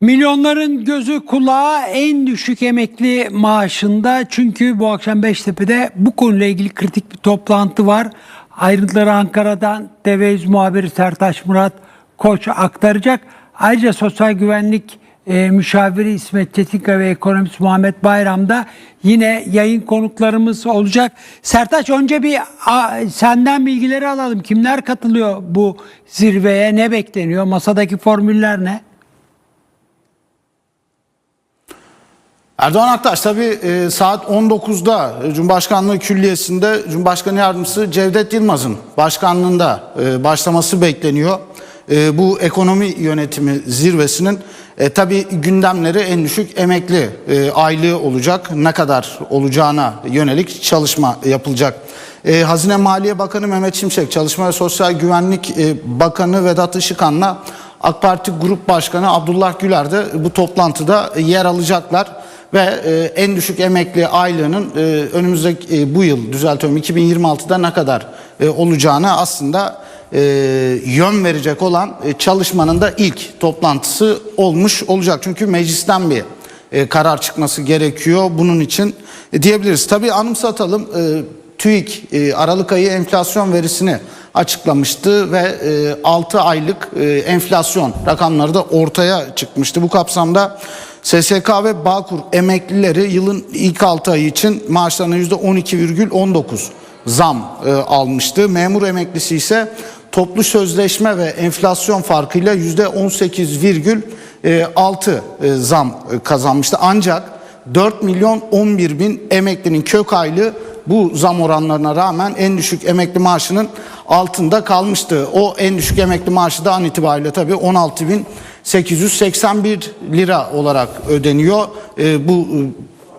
Milyonların gözü kulağı en düşük emekli maaşında çünkü bu akşam Beştepe'de bu konuyla ilgili kritik bir toplantı var. Ayrıntıları Ankara'dan TV100 muhabiri Sertaç Murat Koç aktaracak. Ayrıca sosyal güvenlik e, müşaviri İsmet Çetinkaya ve ekonomist Muhammed Bayram da yine yayın konuklarımız olacak. Sertaç önce bir a, senden bilgileri alalım. Kimler katılıyor bu zirveye? Ne bekleniyor? Masadaki formüller ne? Erdoğan Aktaş tabii e, saat 19'da e, Cumhurbaşkanlığı Külliyesi'nde Cumhurbaşkanı Yardımcısı Cevdet Yılmaz'ın başkanlığında e, başlaması bekleniyor. E, bu ekonomi yönetimi zirvesinin e, tabii gündemleri en düşük emekli e, aylığı olacak. Ne kadar olacağına yönelik çalışma yapılacak. E, Hazine Maliye Bakanı Mehmet Şimşek, Çalışma ve Sosyal Güvenlik e, Bakanı Vedat Işıkhan'la AK Parti Grup Başkanı Abdullah Güler de bu toplantıda yer alacaklar ve e, en düşük emekli aylığının e, önümüzdeki e, bu yıl düzeltiyorum 2026'da ne kadar e, olacağını aslında e, yön verecek olan e, çalışmanın da ilk toplantısı olmuş olacak. Çünkü meclisten bir e, karar çıkması gerekiyor bunun için e, diyebiliriz. Tabii anımsatalım e, TÜİK e, Aralık ayı enflasyon verisini açıklamıştı ve e, 6 aylık e, enflasyon rakamları da ortaya çıkmıştı. Bu kapsamda SSK ve Bağkur emeklileri yılın ilk 6 ayı için maaşlarına %12,19 zam e, almıştı. Memur emeklisi ise toplu sözleşme ve enflasyon farkıyla %18,6 e, zam e, kazanmıştı. Ancak 4 milyon 11 bin emeklinin kök aylığı bu zam oranlarına rağmen en düşük emekli maaşının altında kalmıştı. O en düşük emekli maaşı da an itibariyle tabii 16 bin 881 lira olarak ödeniyor. E, bu e,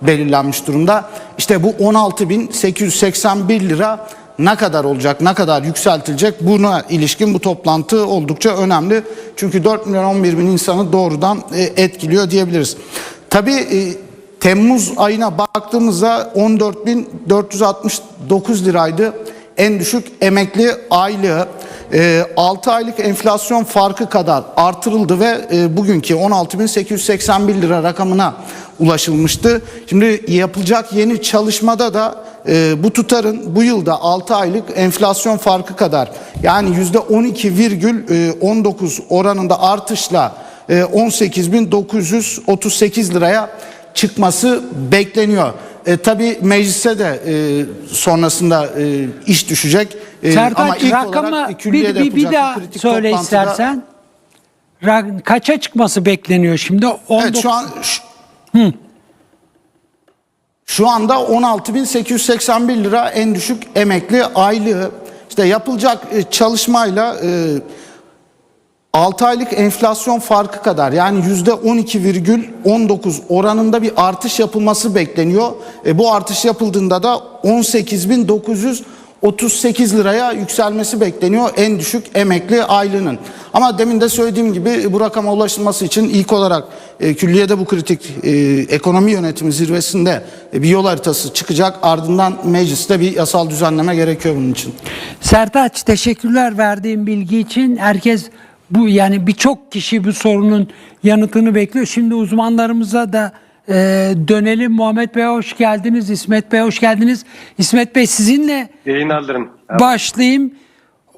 belirlenmiş durumda. İşte bu 16.881 lira ne kadar olacak, ne kadar yükseltilecek buna ilişkin bu toplantı oldukça önemli. Çünkü 4 milyon 11 bin insanı doğrudan e, etkiliyor diyebiliriz. Tabii e, Temmuz ayına baktığımızda 14.469 liraydı en düşük emekli aylığı. 6 aylık enflasyon farkı kadar artırıldı ve e, bugünkü 16.881 lira rakamına ulaşılmıştı. Şimdi yapılacak yeni çalışmada da e, bu tutarın bu yılda 6 aylık enflasyon farkı kadar yani %12,19 oranında artışla e, 18.938 liraya çıkması bekleniyor. E, tabii meclise de e, sonrasında e, iş düşecek. E, Sertaç ilk rakamı olarak bir, bir, bir daha söyle toplantıda- istersen. Ra- kaça çıkması bekleniyor şimdi? 19. Evet şu an şu, şu anda 16.881 lira en düşük emekli aylığı. İşte yapılacak e, çalışmayla e, 6 aylık enflasyon farkı kadar yani %12,19 oranında bir artış yapılması bekleniyor. E, bu artış yapıldığında da 18.938 liraya yükselmesi bekleniyor en düşük emekli aylığının. Ama demin de söylediğim gibi bu rakama ulaşılması için ilk olarak e, külliyede bu kritik e, ekonomi yönetimi zirvesinde e, bir yol haritası çıkacak. Ardından mecliste bir yasal düzenleme gerekiyor bunun için. Sertaç teşekkürler verdiğin bilgi için. Herkes bu yani birçok kişi bu sorunun yanıtını bekliyor. Şimdi uzmanlarımıza da e, dönelim. Muhammed Bey hoş geldiniz. İsmet Bey hoş geldiniz. İsmet Bey sizinle Yayınlarım. başlayayım.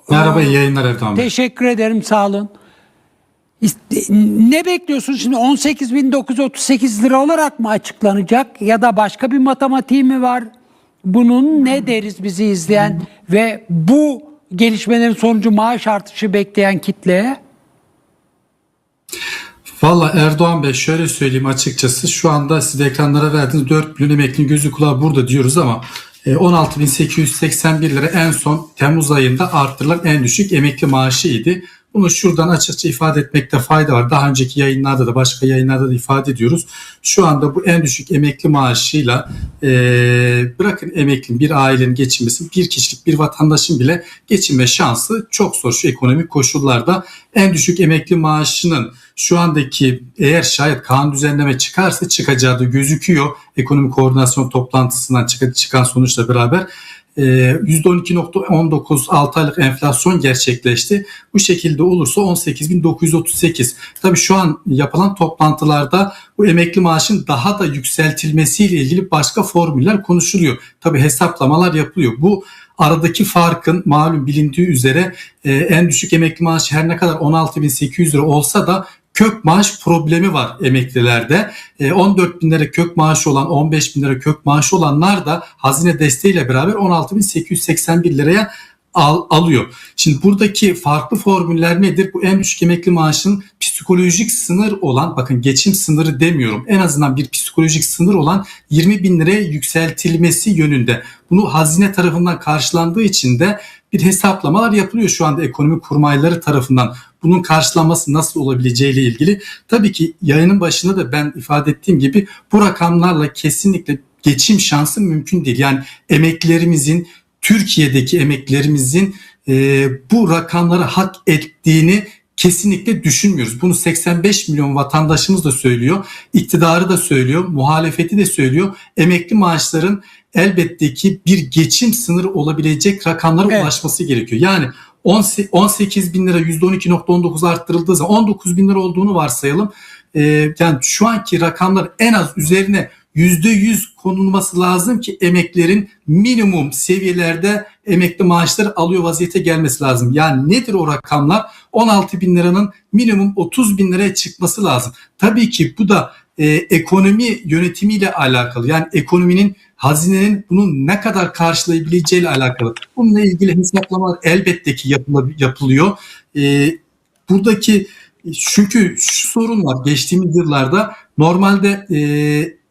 Merhaba iyi yayınlar Erdoğan Bey. Teşekkür ederim sağ olun. İst- Ne bekliyorsunuz şimdi 18.938 lira olarak mı açıklanacak ya da başka bir matematiği mi var? Bunun ne deriz bizi izleyen ve bu gelişmelerin sonucu maaş artışı bekleyen kitleye? Valla Erdoğan Bey şöyle söyleyeyim açıkçası şu anda siz ekranlara verdiğiniz 4 milyon emeklinin gözü kulağı burada diyoruz ama e, 16.881 lira en son Temmuz ayında arttırılan en düşük emekli maaşıydı. Bunu şuradan açıkça ifade etmekte fayda var. Daha önceki yayınlarda da başka yayınlarda da ifade ediyoruz. Şu anda bu en düşük emekli maaşıyla e, bırakın emeklinin bir ailenin geçinmesi bir kişilik bir vatandaşın bile geçinme şansı çok zor şu ekonomik koşullarda. En düşük emekli maaşının şu andaki eğer şayet kanun düzenleme çıkarsa çıkacağı da gözüküyor. Ekonomik koordinasyon toplantısından çıkan sonuçla beraber %12.19 6 aylık enflasyon gerçekleşti. Bu şekilde olursa 18.938. Tabii şu an yapılan toplantılarda bu emekli maaşın daha da yükseltilmesiyle ilgili başka formüller konuşuluyor. Tabii hesaplamalar yapılıyor. Bu aradaki farkın malum bilindiği üzere e, en düşük emekli maaşı her ne kadar 16.800 lira olsa da kök maaş problemi var emeklilerde. E, 14 bin lira kök maaşı olan 15 bin lira kök maaşı olanlar da hazine desteğiyle beraber 16.881 liraya al, alıyor. Şimdi buradaki farklı formüller nedir? Bu en düşük emekli maaşın psikolojik sınır olan bakın geçim sınırı demiyorum en azından bir psikolojik sınır olan 20 bin liraya yükseltilmesi yönünde. Bunu hazine tarafından karşılandığı için de bir hesaplamalar yapılıyor şu anda ekonomi kurmayları tarafından. Bunun karşılanması nasıl olabileceği ile ilgili. Tabii ki yayının başında da ben ifade ettiğim gibi bu rakamlarla kesinlikle geçim şansı mümkün değil. Yani emeklerimizin Türkiye'deki emeklerimizin e, bu rakamları hak ettiğini kesinlikle düşünmüyoruz. Bunu 85 milyon vatandaşımız da söylüyor, iktidarı da söylüyor, muhalefeti de söylüyor. Emekli maaşların elbette ki bir geçim sınırı olabilecek rakamlara Evet. ulaşması gerekiyor. Yani 18 bin lira %12.19 arttırıldığı zaman 19 bin lira olduğunu varsayalım. Ee, yani şu anki rakamlar en az üzerine %100 konulması lazım ki emeklerin minimum seviyelerde emekli maaşları alıyor vaziyete gelmesi lazım. Yani nedir o rakamlar? 16 bin liranın minimum 30 bin liraya çıkması lazım. Tabii ki bu da e, ekonomi yönetimiyle alakalı. Yani ekonominin hazinenin bunu ne kadar karşılayabileceğiyle alakalı. Bununla ilgili hesaplamalar elbette ki yapılıyor. E, buradaki çünkü şu sorun var geçtiğimiz yıllarda normalde e,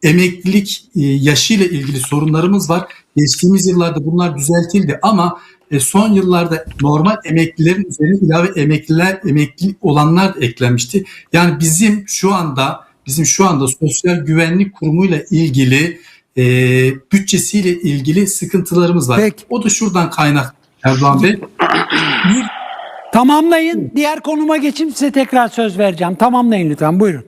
emeklilik e, yaşıyla ilgili sorunlarımız var. Geçtiğimiz yıllarda bunlar düzeltildi ama e, son yıllarda normal emeklilerin üzerine ilave emekliler emekli olanlar da eklenmişti. Yani bizim şu anda bizim şu anda sosyal güvenlik kurumuyla ilgili e, bütçesiyle ilgili sıkıntılarımız var. Peki. O da şuradan kaynak Erdoğan Bey. Tamamlayın. Diğer konuma geçeyim size tekrar söz vereceğim. Tamamlayın lütfen buyurun.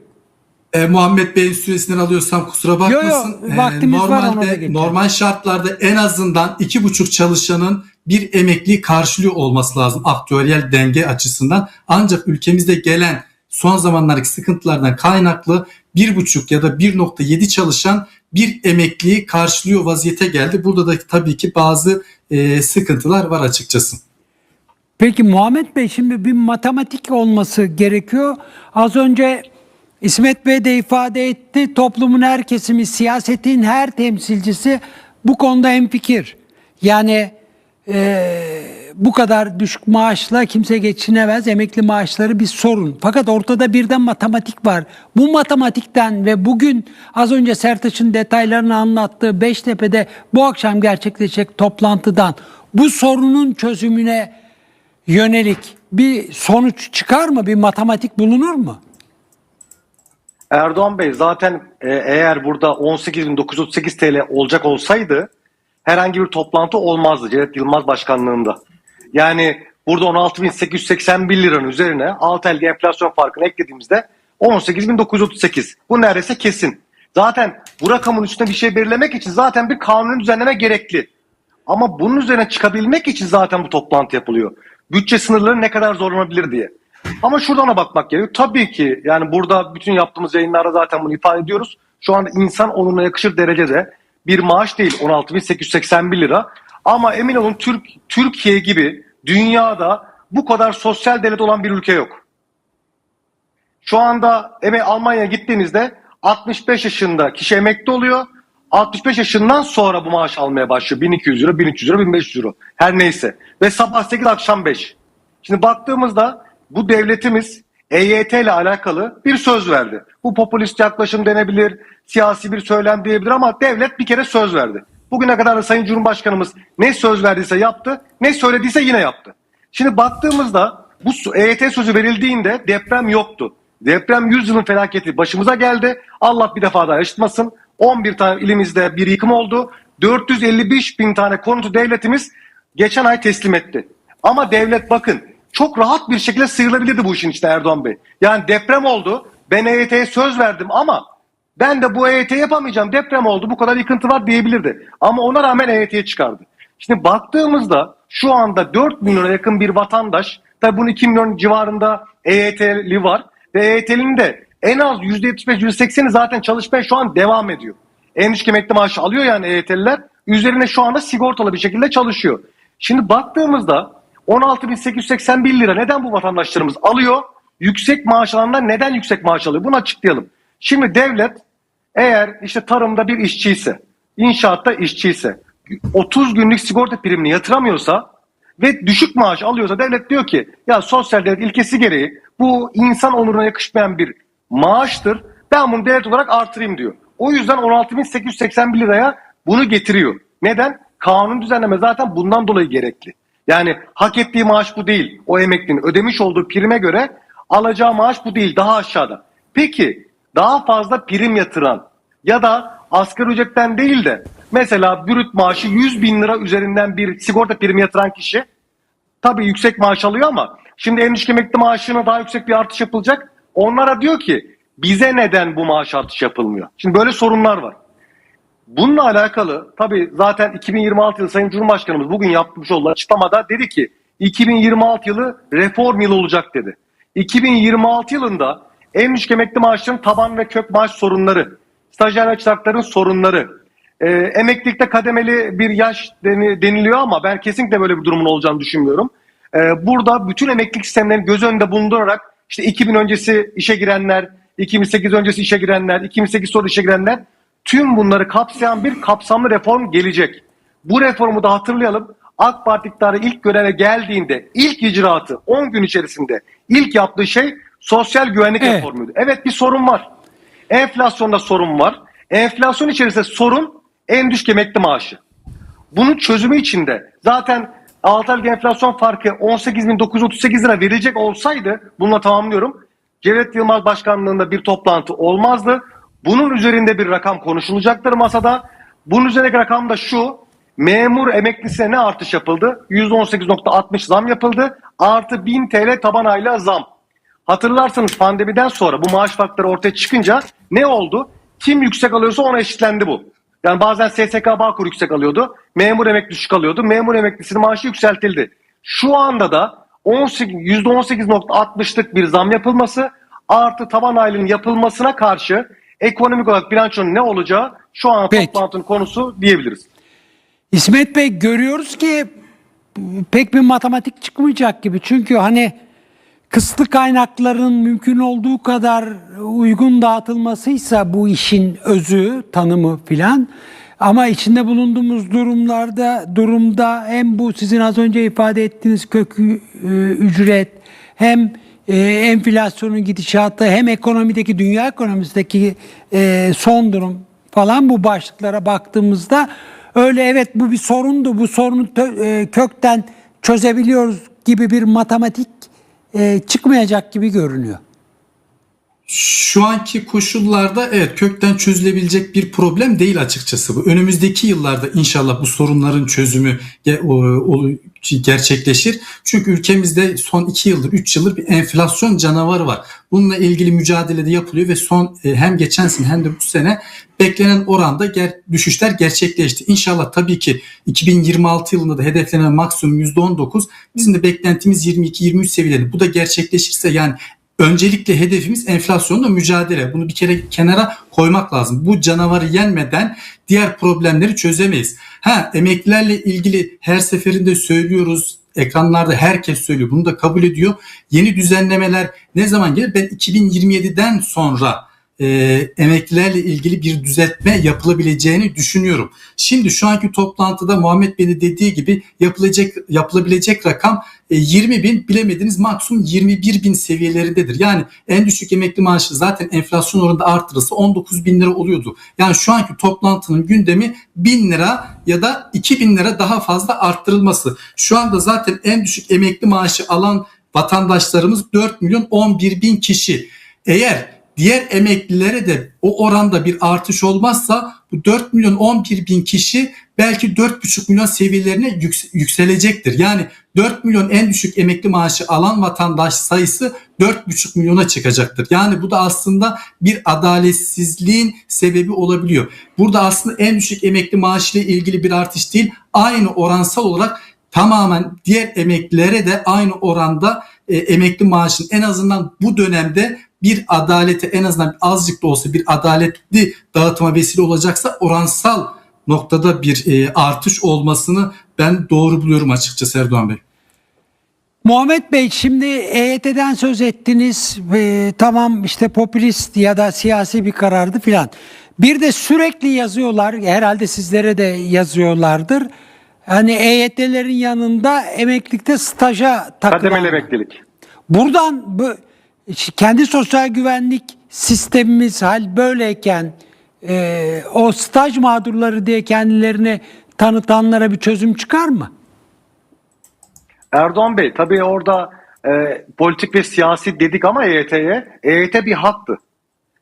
E, Muhammed Bey'in süresinden alıyorsam kusura bakmasın. Yo, yo, vaktimiz var, ona da normalde geçelim. normal şartlarda en azından iki buçuk çalışanın bir emekli karşılıyor olması lazım aktüeryel denge açısından. Ancak ülkemizde gelen son zamanlardaki sıkıntılardan kaynaklı bir buçuk ya da 1.7 çalışan bir emekliyi karşılıyor vaziyete geldi. Burada da tabii ki bazı e, sıkıntılar var açıkçası. Peki Muhammed Bey şimdi bir matematik olması gerekiyor. Az önce İsmet Bey de ifade etti. Toplumun her kesimi, siyasetin her temsilcisi bu konuda hemfikir. Yani eee, bu kadar düşük maaşla kimse geçinemez. Emekli maaşları bir sorun. Fakat ortada birden matematik var. Bu matematikten ve bugün az önce Sertaç'ın detaylarını anlattığı Beştepe'de bu akşam gerçekleşecek toplantıdan bu sorunun çözümüne yönelik bir sonuç çıkar mı? Bir matematik bulunur mu? Erdoğan Bey zaten e, eğer burada 18.938 TL olacak olsaydı herhangi bir toplantı olmazdı Cevdet Yılmaz başkanlığında. Yani burada 16.881 liranın üzerine 6 aylık enflasyon farkını eklediğimizde 18.938. Bu neredeyse kesin. Zaten bu rakamın üstüne bir şey belirlemek için zaten bir kanun düzenleme gerekli. Ama bunun üzerine çıkabilmek için zaten bu toplantı yapılıyor. Bütçe sınırları ne kadar zorlanabilir diye. Ama şuradan da bakmak gerekiyor. Tabii ki yani burada bütün yaptığımız yayınlarda zaten bunu ifade ediyoruz. Şu anda insan onuruna yakışır derecede bir maaş değil 16.881 lira. Ama emin olun Türk Türkiye gibi dünyada bu kadar sosyal devlet olan bir ülke yok. Şu anda eme Almanya'ya gittiğinizde 65 yaşında kişi emekli oluyor. 65 yaşından sonra bu maaş almaya başlıyor. 1200 euro, 1300 euro, 1500 euro. Her neyse. Ve sabah 8 akşam 5. Şimdi baktığımızda bu devletimiz EYT ile alakalı bir söz verdi. Bu popülist yaklaşım denebilir, siyasi bir söylem diyebilir ama devlet bir kere söz verdi. Bugüne kadar da Sayın Cumhurbaşkanımız ne söz verdiyse yaptı, ne söylediyse yine yaptı. Şimdi baktığımızda bu EYT sözü verildiğinde deprem yoktu. Deprem 100 yılın felaketi başımıza geldi. Allah bir defa daha yaşatmasın. 11 tane ilimizde bir yıkım oldu. 455 bin tane konutu devletimiz geçen ay teslim etti. Ama devlet bakın çok rahat bir şekilde sıyrılabilirdi bu işin içinde Erdoğan Bey. Yani deprem oldu. Ben EYT'ye söz verdim ama ben de bu EYT yapamayacağım. Deprem oldu bu kadar yıkıntı var diyebilirdi. Ama ona rağmen EYT'ye çıkardı. Şimdi baktığımızda şu anda 4 milyona yakın bir vatandaş, tabi bunun 2 milyon civarında EYT'li var ve EYT'linin de en az %75-%80'i zaten çalışmaya şu an devam ediyor. En düşük emekli maaşı alıyor yani EYT'liler. Üzerine şu anda sigortalı bir şekilde çalışıyor. Şimdi baktığımızda 16.881 lira neden bu vatandaşlarımız alıyor? Yüksek maaş alanlar neden yüksek maaş alıyor? Bunu açıklayalım. Şimdi devlet eğer işte tarımda bir işçiyse, inşaatta işçiyse, 30 günlük sigorta primini yatıramıyorsa ve düşük maaş alıyorsa devlet diyor ki ya sosyal devlet ilkesi gereği bu insan onuruna yakışmayan bir maaştır. Ben bunu devlet olarak artırayım diyor. O yüzden 16.881 liraya bunu getiriyor. Neden? Kanun düzenleme zaten bundan dolayı gerekli. Yani hak ettiği maaş bu değil. O emeklinin ödemiş olduğu prime göre alacağı maaş bu değil. Daha aşağıda. Peki daha fazla prim yatıran ya da asgari ücretten değil de mesela bürüt maaşı 100 bin lira üzerinden bir sigorta primi yatıran kişi tabii yüksek maaş alıyor ama şimdi en düşük emekli maaşına daha yüksek bir artış yapılacak. Onlara diyor ki bize neden bu maaş artış yapılmıyor? Şimdi böyle sorunlar var. Bununla alakalı tabii zaten 2026 yılı Sayın Cumhurbaşkanımız bugün yapmış olduğu açıklamada dedi ki 2026 yılı reform yılı olacak dedi. 2026 yılında en düşük emekli maaşların taban ve kök maaş sorunları, stajyer ve çırakların sorunları, e, emeklilikte kademeli bir yaş deni- deniliyor ama ben kesinlikle böyle bir durumun olacağını düşünmüyorum. E, burada bütün emeklilik sistemlerini göz önünde bulundurarak işte 2000 öncesi işe girenler, 2008 öncesi işe girenler, 2008 sonra işe girenler tüm bunları kapsayan bir kapsamlı reform gelecek. Bu reformu da hatırlayalım. AK Parti iktidarı ilk göreve geldiğinde ilk icraatı 10 gün içerisinde ilk yaptığı şey sosyal güvenlik Evet. reformuydu. Evet bir sorun var. Enflasyonda sorun var. Enflasyon içerisinde sorun en düşük emekli maaşı. Bunun çözümü için de zaten 6 aylık enflasyon farkı 18.938 lira verilecek olsaydı bununla tamamlıyorum. Cevdet Yılmaz başkanlığında bir toplantı olmazdı. Bunun üzerinde bir rakam konuşulacaktır masada. Bunun üzerindeki rakam da şu. Memur emeklisine ne artış yapıldı? %18.60 zam yapıldı. Artı 1000 TL taban aylığa zam. Hatırlarsanız pandemiden sonra bu maaş farkları ortaya çıkınca ne oldu? Kim yüksek alıyorsa ona eşitlendi bu. Yani bazen SSK Bağkur yüksek alıyordu. Memur emekli düşük alıyordu. Memur emeklisinin maaşı yükseltildi. Şu anda da 18, %18.60'lık bir zam yapılması artı taban aylığının yapılmasına karşı ekonomik olarak bilançonun ne olacağı şu an Peki. toplantının konusu diyebiliriz. İsmet Bey görüyoruz ki pek bir matematik çıkmayacak gibi. Çünkü hani kısıtlı kaynakların mümkün olduğu kadar uygun dağıtılmasıysa bu işin özü, tanımı filan. Ama içinde bulunduğumuz durumlarda durumda hem bu sizin az önce ifade ettiğiniz kök e, ücret hem e, enflasyonun gidişatı hem ekonomideki dünya ekonomisindeki e, son durum falan bu başlıklara baktığımızda öyle evet bu bir sorundu bu sorunu tö- e, kökten çözebiliyoruz gibi bir matematik e, çıkmayacak gibi görünüyor. Şu anki koşullarda evet kökten çözülebilecek bir problem değil açıkçası bu. Önümüzdeki yıllarda inşallah bu sorunların çözümü gerçekleşir. Çünkü ülkemizde son 2 yıldır 3 yıldır bir enflasyon canavarı var. Bununla ilgili mücadele de yapılıyor ve son e, hem geçen sene hem de bu sene beklenen oranda ger- düşüşler gerçekleşti. İnşallah tabii ki 2026 yılında da hedeflenen maksimum %19 bizim de beklentimiz 22-23 seviyelerinde. Bu da gerçekleşirse yani Öncelikle hedefimiz enflasyonla mücadele. Bunu bir kere kenara koymak lazım. Bu canavarı yenmeden diğer problemleri çözemeyiz. Ha emeklilerle ilgili her seferinde söylüyoruz. Ekranlarda herkes söylüyor. Bunu da kabul ediyor. Yeni düzenlemeler ne zaman gelir? Ben 2027'den sonra e, emeklilerle ilgili bir düzeltme yapılabileceğini düşünüyorum. Şimdi şu anki toplantıda Muhammed Bey'in dediği gibi yapılacak yapılabilecek rakam e, 20 bin bilemediniz maksimum 21 bin seviyelerindedir. Yani en düşük emekli maaşı zaten enflasyon oranında artırılsa 19 bin lira oluyordu. Yani şu anki toplantının gündemi 1000 lira ya da 2000 lira daha fazla arttırılması. Şu anda zaten en düşük emekli maaşı alan vatandaşlarımız 4 milyon 11 bin kişi. Eğer diğer emeklilere de o oranda bir artış olmazsa bu 4 milyon 11 bin kişi belki 4,5 milyon seviyelerine yüks- yükselecektir. Yani 4 milyon en düşük emekli maaşı alan vatandaş sayısı 4,5 milyona çıkacaktır. Yani bu da aslında bir adaletsizliğin sebebi olabiliyor. Burada aslında en düşük emekli maaşı ile ilgili bir artış değil, aynı oransal olarak tamamen diğer emeklilere de aynı oranda e, emekli maaşın en azından bu dönemde bir adalete en azından azıcık da olsa bir adaletli dağıtıma vesile olacaksa oransal noktada bir e, artış olmasını ben doğru buluyorum açıkçası Erdoğan Bey. Muhammed Bey şimdi EYT'den söz ettiniz. Ee, tamam işte popülist ya da siyasi bir karardı filan. Bir de sürekli yazıyorlar. Herhalde sizlere de yazıyorlardır. Hani EYT'lerin yanında emeklilikte staja takılan. Kademeli emeklilik. Buradan bu kendi sosyal güvenlik sistemimiz hal böyleyken e, o staj mağdurları diye kendilerini tanıtanlara bir çözüm çıkar mı? Erdoğan Bey tabii orada e, politik ve siyasi dedik ama EYT'ye. EYT bir haktı.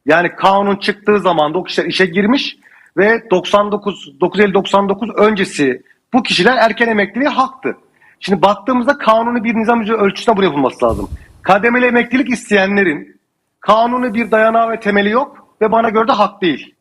Yani kanun çıktığı zaman da o kişiler işe girmiş ve 99 950-99 öncesi bu kişiler erken emekliliğe haktı. Şimdi baktığımızda kanuni bir nizam ölçüsüne bu yapılması lazım. Kademeli emeklilik isteyenlerin kanuni bir dayanağı ve temeli yok ve bana göre de hak değil.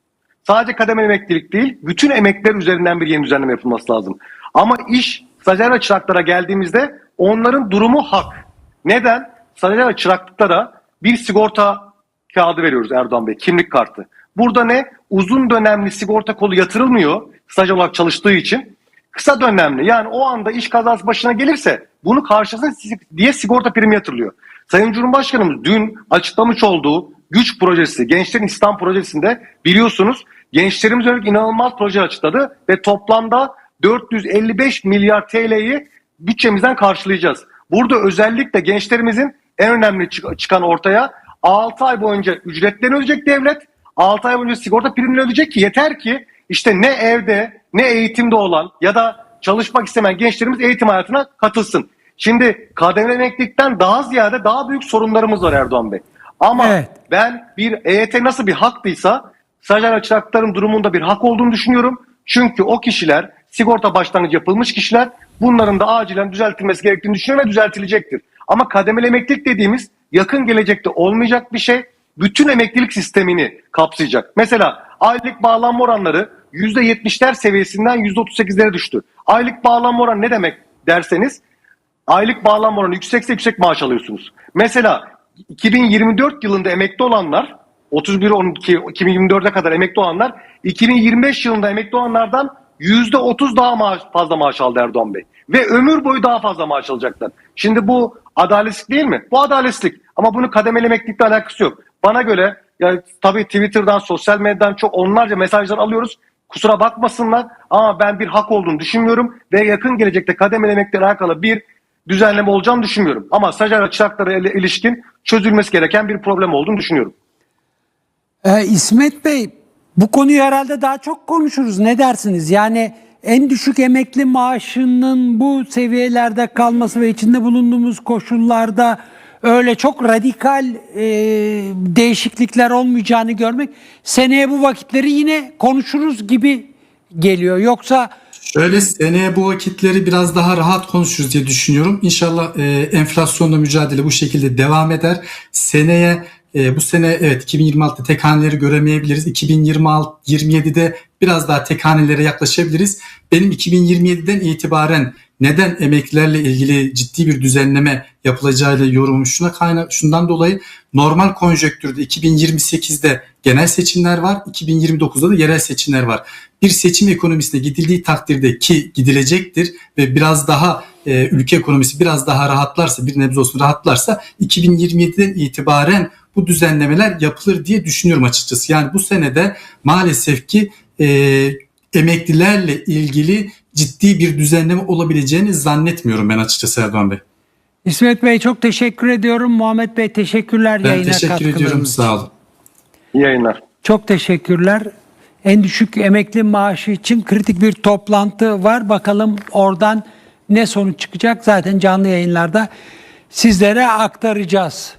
Sadece kademeli emeklilik değil, bütün emekliler üzerinden bir yeni düzenleme yapılması lazım. Ama iş stajyer ve çıraklara geldiğimizde onların durumu hak. Neden? Stajyer ve çıraklıklara bir sigorta kağıdı veriyoruz Erdoğan Bey, kimlik kartı. Burada ne? Uzun dönemli sigorta kolu yatırılmıyor staj olarak çalıştığı için. Kısa dönemli yani o anda iş kazası başına gelirse bunu karşılasın diye sigorta primi yatırılıyor. Sayın Cumhurbaşkanımız dün açıklamış olduğu güç projesi, gençlerin İslam projesinde biliyorsunuz gençlerimiz yönelik inanılmaz proje açıkladı ve toplamda 455 milyar TL'yi bütçemizden karşılayacağız. Burada özellikle gençlerimizin en önemli çık- çıkan ortaya 6 ay boyunca ücretlerini ödeyecek devlet. 6 ay boyunca sigorta primini ödeyecek ki yeter ki işte ne evde ne eğitimde olan ya da çalışmak istemeyen gençlerimiz eğitim hayatına katılsın. Şimdi kademeli emeklilikten daha ziyade daha büyük sorunlarımız var Erdoğan Bey. Ama Evet. ben bir EYT nasıl bir haktıysa stajyer ve çırakların durumunda bir hak olduğunu düşünüyorum. Çünkü o kişiler sigorta başlangıcı yapılmış kişiler bunların da acilen düzeltilmesi gerektiğini düşünüyorum ve düzeltilecektir. Ama kademeli emeklilik dediğimiz yakın gelecekte olmayacak bir şey. Bütün emeklilik sistemini kapsayacak. Mesela aylık bağlanma oranları %70'ler seviyesinden %38'lere düştü. Aylık bağlanma oranı ne demek derseniz aylık bağlanma oranı yüksekse yüksek maaş alıyorsunuz. Mesela 2024 yılında emekli olanlar 31 12 2024'e kadar emekli olanlar 2025 yılında emekli olanlardan %30 daha maaş, fazla maaş aldı Erdoğan Bey. Ve ömür boyu daha fazla maaş alacaklar. Şimdi bu adaletsizlik değil mi? Bu adaletsizlik. Ama bunun kademeli emeklilikle alakası yok. Bana göre ya tabii Twitter'dan, sosyal medyadan çok onlarca mesajlar alıyoruz. Kusura bakmasınlar ama ben bir hak olduğunu düşünmüyorum ve yakın gelecekte kademeli emeklilikle alakalı bir düzenleme olacağını düşünmüyorum. Ama stajyer ile- ilişkin çözülmesi gereken bir problem olduğunu düşünüyorum. Ee, İsmet Bey bu konuyu herhalde daha çok konuşuruz. Ne dersiniz? Yani en düşük emekli maaşının bu seviyelerde kalması ve içinde bulunduğumuz koşullarda öyle çok radikal e, değişiklikler olmayacağını görmek seneye bu vakitleri yine konuşuruz gibi geliyor. Yoksa Şöyle seneye bu vakitleri biraz daha rahat konuşuruz diye düşünüyorum. İnşallah e, enflasyonla mücadele bu şekilde devam eder. Seneye e, bu sene evet 2026'da tek haneleri göremeyebiliriz. 2026 27'de biraz daha tek hanelere yaklaşabiliriz. Benim 2027'den itibaren neden emeklilerle ilgili ciddi bir düzenleme yapılacağıyla yorumum şuna kaynak şundan dolayı normal konjonktürde 2028'de genel seçimler var, 2029'da da yerel seçimler var. Bir seçim ekonomisine gidildiği takdirde ki gidilecektir ve biraz daha e, ülke ekonomisi biraz daha rahatlarsa bir nebze olsun rahatlarsa 2027'den itibaren bu düzenlemeler yapılır diye düşünüyorum açıkçası. Yani bu senede maalesef ki e, emeklilerle ilgili ciddi bir düzenleme olabileceğini zannetmiyorum ben açıkçası Erdoğan Bey. İsmet Bey çok teşekkür ediyorum. Muhammed Bey teşekkürler Ben yayına teşekkür ediyorum için. sağ olun. İyi yayınlar. Çok teşekkürler. En düşük emekli maaşı için kritik bir toplantı var. Bakalım oradan ne sonuç çıkacak? Zaten canlı yayınlarda sizlere aktaracağız.